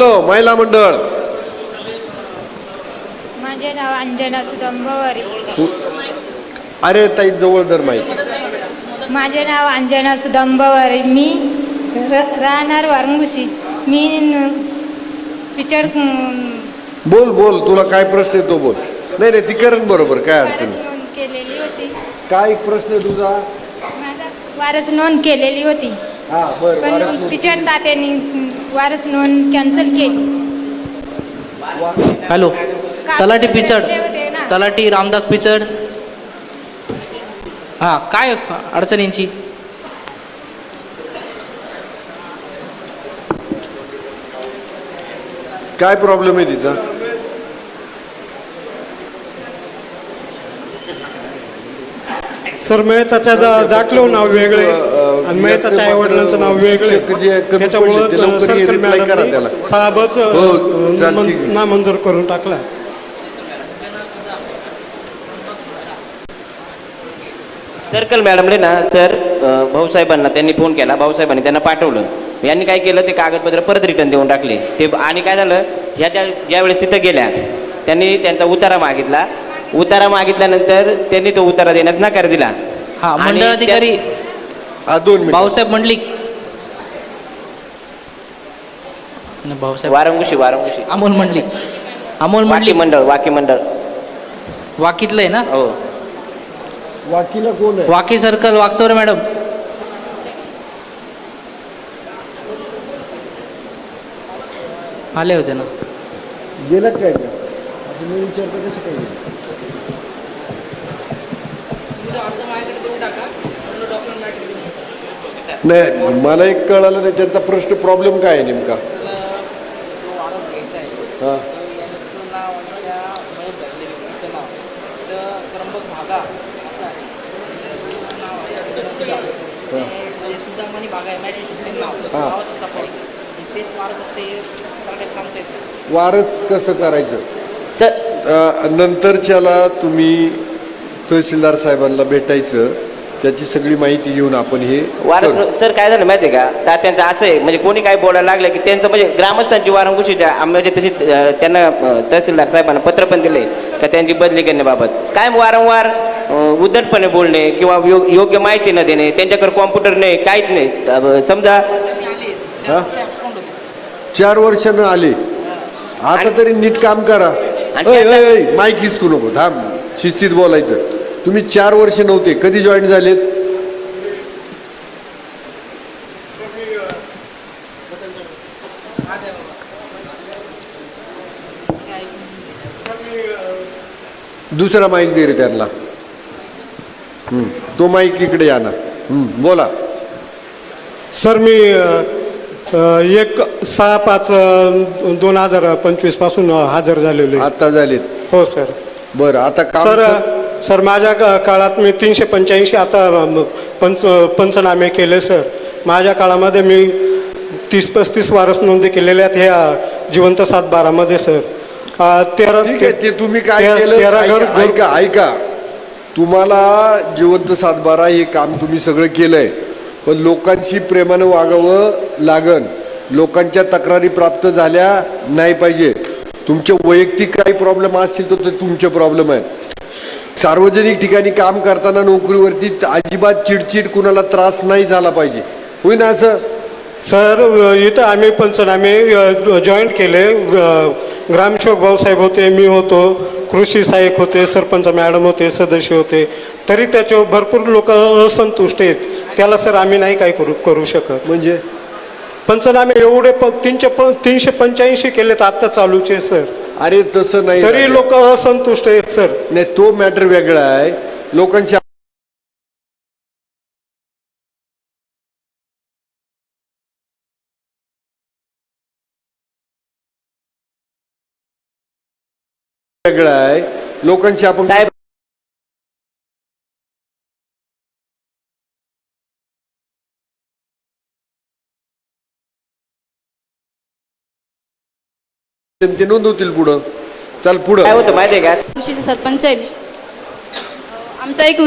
बोलो महिला मंडळ? माझे नाव अंजना सुदंबवरे. अरे ताई जवळ धर माहिती माझे नाव अंजना सुदंबवरे. मी र- राहणार वारंगुशी. मी न- पिक्चर बोल बोल तुला काय प्रश्न येतो बोल. नाही नाही ती करण बरोबर काय अडचण नाही. नोंद केलेली होती. काय प्रश्न आहे तुझा? माझा वारस नोंद केलेली होती. हा बर पण पिक्चर तात्याने वारस नोंद कॅन्सल केली. हॅलो तलाठी पिचड. तलाठी रामदास पिचड. हां काय अडचण यांची? काय प्रॉब्लेम आहे तिचा? सर मेहताच्या दा- दाखलो नाव वेगळे आणि मेहताच्या आई वडिलांचं नाव वेगळे. शिक्षक जे कमी पडले, ते त्याच्यामुळं लवकर सर्कल reply करा त्याला. मॅडम साहेबच हो, चालतंय. नामंजूर करून टाकला. सर्कल मॅडमले ना सर अ, भाऊसाहेबांना त्यांनी फोन केला. भाऊसाहेबांनी त्यांना पाठवलं. यांनी काय केलं ते कागदपत्र परत रिटर्न देऊन टाकले. ते आणि काय झालं ह्या ज्या ज्यावेळेस तिथं गेल्या त्यांनी त्यांचा उतारा मागितला. उतारा मागितल्यानंतर त्यांनी तो उतारा देण्यास नकार दिला. हां आणि मंडळ अधिकारी हा दोन मिनिट. भाऊसाहेब मंडलिक. न, भाऊसाहेब वारंगुशी वारंगुशी. अमोल मंडलिक. अमोल वाकी मंडलिक. मंडळ वाकी मंडळ. वाकीतलं आहे ना? हो. वाकीला कोण आहे? वाकी सर्कल वाकसवर मॅडम. आले होते ना? गेलं काय? ते? आता मी विचारतो कसं काय? गेलं? नाही मला एक कळालं नाही त्यांचा प्रश्न प्रॉब्लेम काय आहे नेमका? हा. वारस कसं करायचं? सर नंतरच्याला तुम्ही तहसीलदार साहेबांना भेटायचं त्याची सगळी माहिती घेऊन आपण हे वारस. सर काय झालं माहिती आहे का? तात्यांचं असं आहे म्हणजे कोणी काय बोलायला लागलं की त्यांचं म्हणजे ग्रामस्थांची वारंगुशीच्या म्हणजे तशी त्यांना तहसीलदार साहेबांना पत्र पण दिले का त्यांची बदली करण्याबाबत? काय वारंवार उद्धटपणे बोलणे किंवा यो- योग्य माहिती न देणे त्यांच्याकडे कॉम्प्युटर नाही काहीच नाही. समजा? चार वर्षानं आले. आता तरी नीट काम करा. आणि माईक हिसकू नको थांब शिस्तीत बोलायचं. तुम्ही चार वर्ष नव्हते कधी जॉईन झालेत? दुसरा माईक दे रे त्यांना. तो माईक इकडे या ना. बोला. सर मी एक सहा पाच दोन हजार पंचवीसपासून हजर झालेलो. आता झालेत. हो सर. बरं आता काम सर सर माझ्या का- काळात मी तीनशे पंच्याऐंशी आता पंच पंचनामे केले सर. माझ्या काळामध्ये मी तीस पस्तीस वारस नोंदी केलेल्या आहेत ह्या जिवंत सात बारामध्ये सर. अ, तेरा ठीक आहे ते तुम्ही काय ते- केलं? तेरा घर ऐका ऐका ऐका. तुम्हाला जिवंत सातबारा हे काम तुम्ही सगळं केलंय. पण लोकांशी प्रेमानं वागावं लागन. लोकांच्या तक्रारी प्राप्त झाल्या नाही पाहिजे. तुमचे वैयक्तिक काही प्रॉब्लेम असतील तर ते तुमचे प्रॉब्लेम आहेत. सार्वजनिक ठिकाणी काम करताना नोकरीवरती अजिबात चिडचिड कुणाला त्रास नाही झाला पाहिजे. होई ना असं? सर इथं आम्ही पंचनामे जॉईंट केले. ग्रामसेवक भाऊसाहेब होते मी होतो कृषी सहाय्यक होते सरपंच मॅडम होते सदस्य होते. तरी त्याच्यावर भरपूर लोक असंतुष्ट आहेत. त्याला सर आम्ही नाही काय करू करू शकत. म्हणजे? पंचनामे एवढे प तीनशे प तीनशे पंच्याऐंशी केलेत आत्ता चालूचे सर. अरे तसं नाही तरी लोक असंतुष्ट आहेत सर. नाही तो मॅटर वेगळा आहे. लोकांच्या वेगळा आहे. लोकांची आपण साहेब ते नोंदवतील पुढं. चल पुढं. काय होतं माहिती आहे का? कृषीचे सरपंच आहे मी. आमचा एक